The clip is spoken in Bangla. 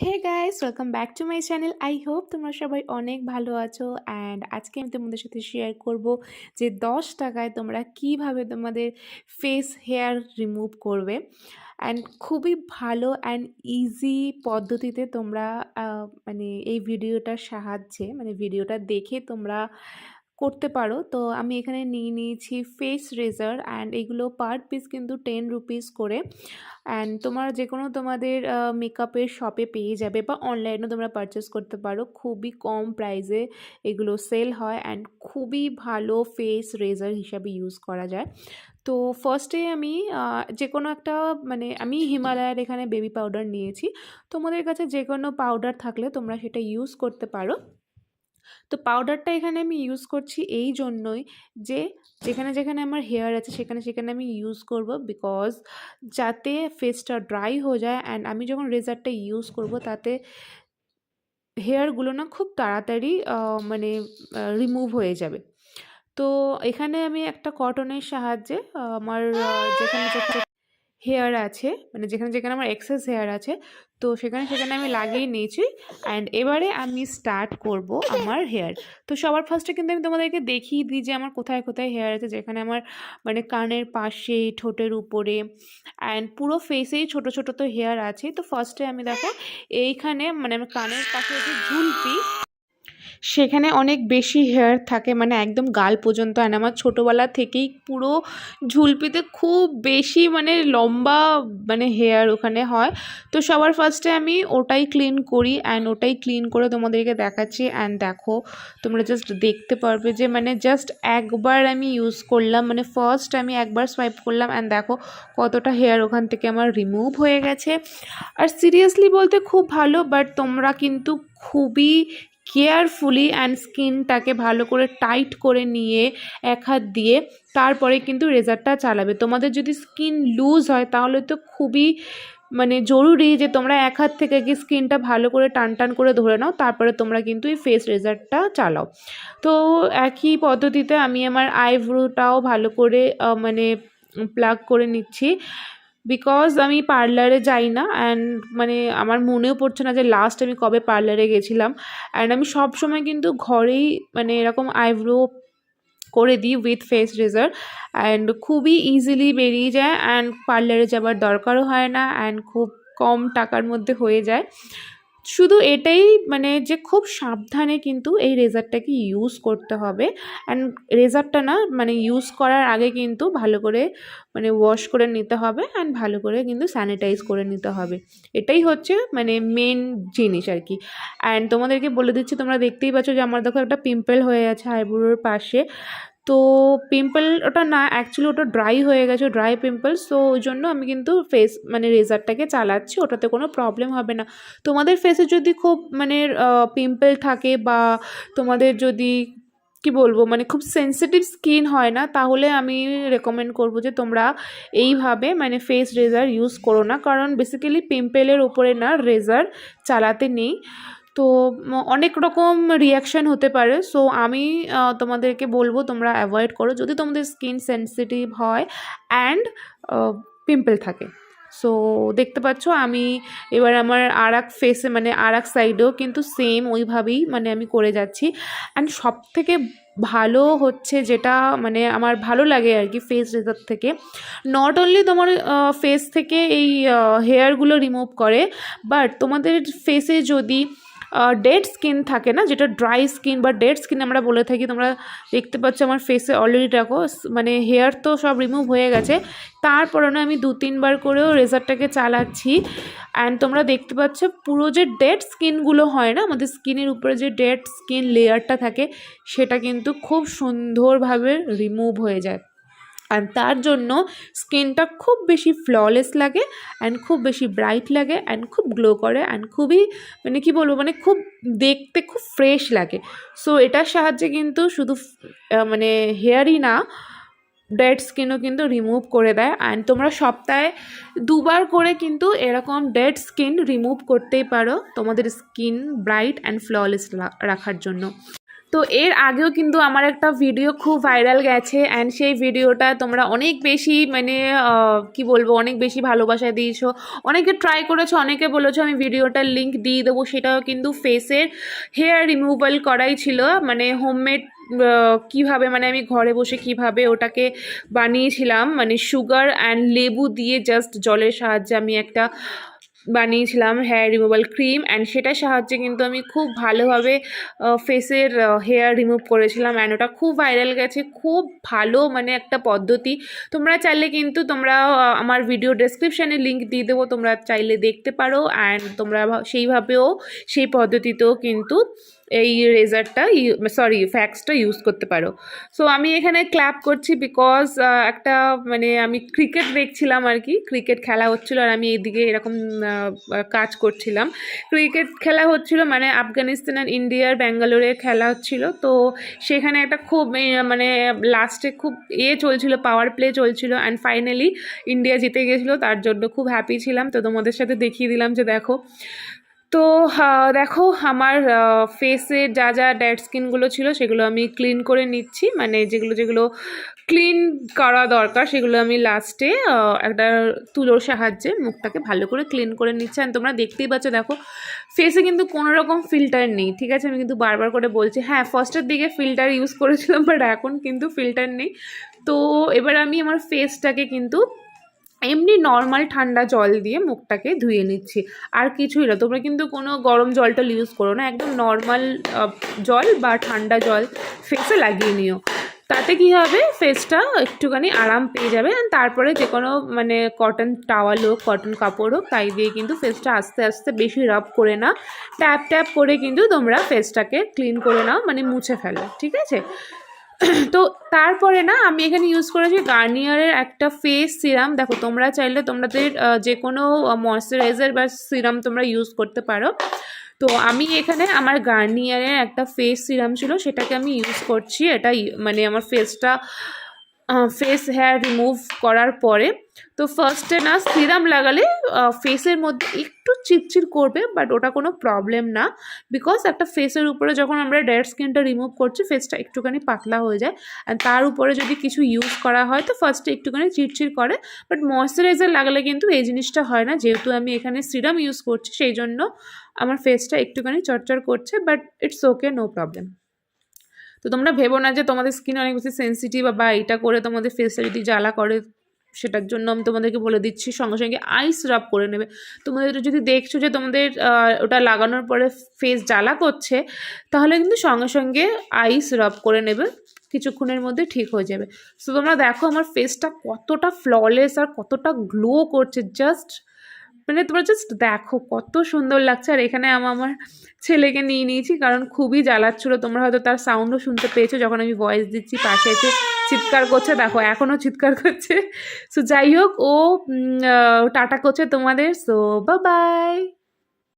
Hey guys welcome back to my channel I hope তোমরা সবাই অনেক ভালো আছো অ্যান্ড আজকে আমি তোমাদের সাথে শেয়ার করব যে দশ টাকায় তোমরা কীভাবে তোমাদের ফেস হেয়ার রিমুভ করবে অ্যান্ড খুবই ভালো অ্যান্ড ইজি পদ্ধতিতে তোমরা মানে এই ভিডিওটার সাহায্যে মানে ভিডিওটা দেখে তোমরা করতে পারো। তো আমি এখানে নিয়ে নিয়েছি ফেস রেজার অ্যান্ড এগুলো পার পিস কিন্তু টেন রুপিস করে। অ্যান্ড তোমার যে কোনো তোমাদের মেকআপের শপে পেয়ে যাবে বা অনলাইনেও তোমরা পারচেস করতে পারো। খুবই কম প্রাইসে এগুলো সেল হয় অ্যান্ড খুবই ভালো ফেস রেজার হিসাবে ইউজ করা যায়। তো ফার্স্টে আমি যে কোনো একটা মানে আমি হিমালয়ার এখানে বেবি পাউডার নিয়েছি। তোমাদের কাছে যে কোনো পাউডার থাকলে তোমরা সেটা ইউজ করতে পারো। তো পাউডারটা এখানে আমি ইউজ করছি এই জন্যই যে যেখানে যেখানে আমার হেয়ার আছে সেখানে সেখানে আমি ইউজ করব বিকজ যাতে ফেসটা ড্রাই হয়ে যায় অ্যান্ড আমি যখন রেজারটা ইউজ করব তাতে হেয়ারগুলো না খুব তাড়াতাড়ি মানে রিমুভ হয়ে যাবে। তো এখানে আমি একটা কটনের সাহায্যে আমার যেখানে হেয়ার আছে মানে যেখানে যেখানে আমার এক্সেস হেয়ার আছে, তো সেখানে সেখানে আমি লাগিয়ে নিয়েছি অ্যান্ড এবারে আমি স্টার্ট করব আমার হেয়ার তো সবার ফার্স্টে কিন্তু আমি তোমাদেরকে দেখিয়ে দিই যে আমার কোথায় কোথায় হেয়ার আছে, যেখানে আমার মানে কানের পাশে, ঠোঁটের উপরে অ্যান্ড পুরো ফেসেই ছোট ছোট তো হেয়ার আছে তো ফার্স্টে আমি দেখো, এইখানে মানে আমার কানের পাশে যে ঝুলপি সেখানে অনেক বেশি হেয়ার থাকে মানে একদম গাল পর্যন্ত। আর আমার ছোটোবেলা থেকেই পুরো ঝুলপিতে খুব বেশি মানে লম্বা মানে হেয়ার ওখানে হয়। তো সবার ফার্স্টে আমি ওটাই ক্লিন করি অ্যান্ড ওটাই ক্লিন করে তোমাদেরকে দেখাচ্ছি। অ্যান্ড দেখো, তোমরা জাস্ট দেখতে পারবে যে মানে জাস্ট একবার আমি ইউজ করলাম মানে ফার্স্ট আমি একবার সোয়াইপ করলাম। অ্যান্ড দেখো, কতটা হেয়ার ওখান থেকে আমার রিমুভ হয়ে গেছে। আর সিরিয়াসলি বলতে খুব ভালো বাট তোমরা কিন্তু খুবই কেয়ারফুলি অ্যান্ড স্কিনটাকে ভালো করে টাইট করে নিয়ে এক হাত দিয়ে তারপরে কিন্তু রেজারটা চালাবে। তোমাদের যদি স্কিন লুজ হয়, তাহলে তো খুবই মানে জরুরি যে তোমরা এক হাত থেকে কি স্কিনটা ভালো করে টান টান করে ধরে নাও, তারপরে তোমরা কিন্তু এই ফেস রেজারটা চালাও। তো একই পদ্ধতিতে আমি আমার আইব্রোটাও ভালো করে মানে প্লাগ করে নিচ্ছি। বিকজ আমি পার্লারে যাই না অ্যান্ড মানে আমার মনেও পড়ছে না যে লাস্ট আমি কবে পার্লারে গেছিলাম। অ্যান্ড আমি সব সময় কিন্তু ঘরেই মানে এরকম আইব্রো করে দিই উইথ ফেস রেজার অ্যান্ড খুবই ইজিলি বেরিয়ে যায় অ্যান্ড পার্লারে যাবার দরকারও হয় না অ্যান্ড খুব কম টাকার মধ্যে হয়ে যায়। শুধু এটাই মানে যে খুব সাবধানে কিন্তু এই রেজারটাকে ইউজ করতে হবে। অ্যান্ড রেজারটা না মানে ইউজ করার আগে কিন্তু ভালো করে মানে ওয়াশ করে নিতে হবে অ্যান্ড ভালো করে কিন্তু স্যানিটাইজ করে নিতে হবে। এটাই হচ্ছে মানে মেন জিনিস আর কি। অ্যান্ড তোমাদেরকে বলে দিচ্ছি, তোমরা দেখতেই পাচ্ছ যে আমার দেখো একটা পিম্পল হয়ে আছে আইব্রোর পাশে। তো পিম্পল ওটা না অ্যাকচুয়ালি ওটা ড্রাই হয়ে গেছে ড্রাই পিম্পলস তো ওই জন্য আমি কিন্তু ফেস মানে রেজারটাকে চালাচ্ছি, ওটাতে কোনো প্রবলেম হবে না। তোমাদের ফেসে যদি খুব মানে পিম্পল থাকে বা তোমাদের যদি, কি বলব মানে খুব সেন্সিটিভ স্কিন হয় না, তাহলে আমি রেকমেন্ড করব যে তোমরা এইভাবে মানে ফেস রেজার ইউজ করো না, কারণ বেসিক্যালি পিম্পলের ওপরে না রেজার চালাতে নেই। তো অনেক রকম রিয়াকশান হতে পারে। সো আমি তোমাদেরকে বলব, তোমরা অ্যাভয়েড করো। যদি তোমাদের স্কিন সেন্সিটিভ হয় অ্যান্ড পিম্পল থাকে। সো দেখতে পাচ্ছ, আমি এবার আমার আর এক ফেসে মানে আর এক সাইডেও কিন্তু সেম ওইভাবেই মানে আমি করে যাচ্ছি। অ্যান্ড সব থেকে ভালো হচ্ছে যেটা মানে আমার ভালো লাগে আর কি ফেস রেজার থেকে নট অনলি তোমার ফেস থেকে এই হেয়ারগুলো রিমুভ করে বাট তোমাদের ফেসে যদি ডেড স্কিন থাকে না, যেটা ড্রাই স্কিন বা ডেড স্কিন আমরা বলে থাকি, তোমরা দেখতে পাচ্ছ আমার ফেসে অলরেডি দেখো মানে হেয়ার তো সব রিমুভ হয়ে গেছে। তারপরে না আমি দু তিনবার করেও রেজারটাকে চালাচ্ছি। অ্যান্ড তোমরা দেখতে পাচ্ছ পুরো যে ডেড স্কিনগুলো হয় না, আমাদের স্কিনের উপরে যে ডেড স্কিন লেয়ারটা থাকে, সেটা কিন্তু খুব সুন্দরভাবে রিমুভ হয়ে যায়। আর তার জন্য স্কিনটা খুব বেশি ফ্ললেস লাগে অ্যান্ড খুব বেশি ব্রাইট লাগে অ্যান্ড খুব গ্লো করে অ্যান্ড খুবই মানে কি বলব মানে খুব দেখতে খুব ফ্রেশ লাগে। সো এটার সাহায্যে কিন্তু শুধু মানে হেয়ারই না ডেড স্কিনও কিন্তু রিমুভ করে দেয়। অ্যান্ড তোমরা সপ্তাহে দুবার করে কিন্তু এরকম ডেড স্কিন রিমুভ করতেই পারো তোমাদের স্কিন ব্রাইট অ্যান্ড ফ্ললেস রাখার জন্য। তো এর আগেও কিন্তু আমার একটা ভিডিও খুব ভাইরাল গেছে অ্যান্ড সেই ভিডিওটা তোমরা অনেক বেশি মানে কি বলব, অনেক বেশি ভালোবাসা দিয়েছ। অনেকে ট্রাই করেছ, অনেকে বলেছ আমি ভিডিওটার লিঙ্ক দিয়ে দেবো, সেটাও কিন্তু ফেসের হেয়ার রিমুভাল করাই ছিল। মানে হোমমেড কীভাবে মানে আমি ঘরে বসে কীভাবে ওটাকে বানিয়েছিলাম মানে সুগার অ্যান্ড লেবু দিয়ে জাস্ট জলের সাহায্যে আমি একটা বানিয়েছিলাম হেয়ার রিমুভাল ক্রিম অ্যান্ড সেটার সাহায্যে কিন্তু আমি খুব ভালোভাবে ফেসের হেয়ার রিমুভ করেছিলাম অ্যান্ড ওটা খুব ভাইরাল গেছে, খুব ভালো মানে একটা পদ্ধতি। তোমরা চাইলে কিন্তু তোমরা আমার ভিডিও ডেসক্রিপশানে লিঙ্ক দিয়ে দেবো, তোমরা চাইলে দেখতে পারো অ্যান্ড তোমরা সেইভাবেও সেই পদ্ধতিতেও কিন্তু এই রেজারটা সরি ফ্যাক্সটা ইউজ করতে পারো। সো আমি এখানে ক্ল্যাপ করছি বিকজ একটা মানে আমি ক্রিকেট দেখছিলাম আর কি। ক্রিকেট খেলা হচ্ছিল আর আমি এইদিকে এরকম কাজ করছিলাম। ক্রিকেট খেলা হচ্ছিল মানে আফগানিস্তান আর ইন্ডিয়ার ব্যাঙ্গালোরে খেলা হচ্ছিল। তো সেখানে একটা খুব মানে লাস্টে খুব এ চলছিল পাওয়ার প্লে চলছিল অ্যান্ড ফাইনালি ইন্ডিয়া জিতে গেছিল। তার জন্য খুব হ্যাপি ছিলাম। তো তোমাদের সাথে দেখিয়ে দিলাম যে দেখো তো দেখো আমার ফেসে যা যা ডেড স্কিনগুলো ছিল সেগুলো আমি ক্লিন করে নিচ্ছি। মানে যেগুলো যেগুলো ক্লিন করা দরকার সেগুলো আমি লাস্টে একটা তুলোর সাহায্যে মুখটাকে ভালো করে ক্লিন করে নিচ্ছি। আর তোমরা দেখতেই পাচ্ছ, দেখো ফেসে কিন্তু কোনো রকম ফিল্টার নেই, ঠিক আছে? আমি কিন্তু বারবার করে বলছি হ্যাঁ ফার্স্টের দিকে ফিল্টার ইউজ করেছিলাম বাট এখন কিন্তু ফিল্টার নেই। তো, এবার আমি আমার ফেসটাকে কিন্তু এমনি নর্মাল ঠান্ডা জল দিয়ে মুখটাকে ধুয়ে নিচ্ছি। আর কিছুই না, তোমরা কিন্তু কোনো গরম জলটা ইউজ করো না, একদম নর্মাল জল বা ঠান্ডা জল ফেসে লাগিয়ে নিও। তাতে কি হবে? ফেসটা একটুখানি আরাম পেয়ে যাবে তারপরে যে কোনো মানে কটন টাওয়াল হোক কটন কাপড় হোক, তাই দিয়ে কিন্তু ফেসটা আস্তে আস্তে বেশি রাব করে না ট্যাপ ট্যাপ করে কিন্তু তোমরা ফেসটাকে ক্লিন করে নাও মানে মুছে ফেলো, ঠিক আছে? তো তারপরে না, আমি এখানে ইউজ করেছি গার্নিয়ারের একটা ফেস সিরাম দেখো, তোমরা চাইলে তোমাদের যে কোনো ময়শ্চারাইজার বা সিরাম তোমরা ইউজ করতে পারো। তো আমি এখানে আমার গার্নিয়ারের একটা ফেস সিরাম ছিল, সেটাকে আমি ইউজ করছি। এটা মানে আমার ফেসটা ফেস হেয়ার রিমুভ করার পরে। তো ফার্স্টে না সিরাম লাগালে ফেসের মধ্যে চিটচিট করবে বাট ওটা কোনো প্রবলেম না বিকজ একটা ফেসের উপরে যখন আমরা ডেড স্কিনটা রিমুভ করছি ফেসটা একটুখানি পাতলা হয়ে যায় আর তার উপরে যদি কিছু ইউজ করা হয়, তো ফার্স্টে একটুখানি চিটচিট করে বাট ময়শ্চারাইজার লাগালে কিন্তু এই জিনিসটা হয় না, যেহেতু আমি এখানে সিরাম ইউজ করছি, সেই জন্য আমার ফেসটা একটুখানি চটচড় করছে but it's okay no problem তো তোমরা ভেবো না যে তোমাদের স্কিন অনেক বেশি সেন্সিটিভ বা এটা করে তোমাদের ফেসটা যদি জ্বালা করে সেটার জন্য আমি তোমাদেরকে বলে দিচ্ছি, সঙ্গে সঙ্গে আইস রাব করে নেবে। তোমাদের যদি দেখছ যে তোমাদের ওটা লাগানোর পরে ফেস জ্বালা করছে, তাহলে কিন্তু সঙ্গে সঙ্গে আইস রাব করে নেবে, কিছুক্ষণের মধ্যে ঠিক হয়ে যাবে। সো তোমরা দেখো আমার ফেসটা কতটা ফ্ললেস আর কতটা গ্লো করছে জাস্ট মানে তোমরা জাস্ট দেখো কত সুন্দর লাগছে। আর এখানে আমি, আমার ছেলেকে নিয়ে নিয়েছি, কারণ খুবই জ্বালাচ্ছিলো। তোমরা হয়তো তার সাউন্ডও শুনতে পেয়েছ, যখন আমি ভয়েস দিচ্ছি, পাশে এসে চিৎকার করছে, দেখো, এখনও চিৎকার করছে। সো যাই হোক, ও টাটা করছে তোমাদের। সো বা বাই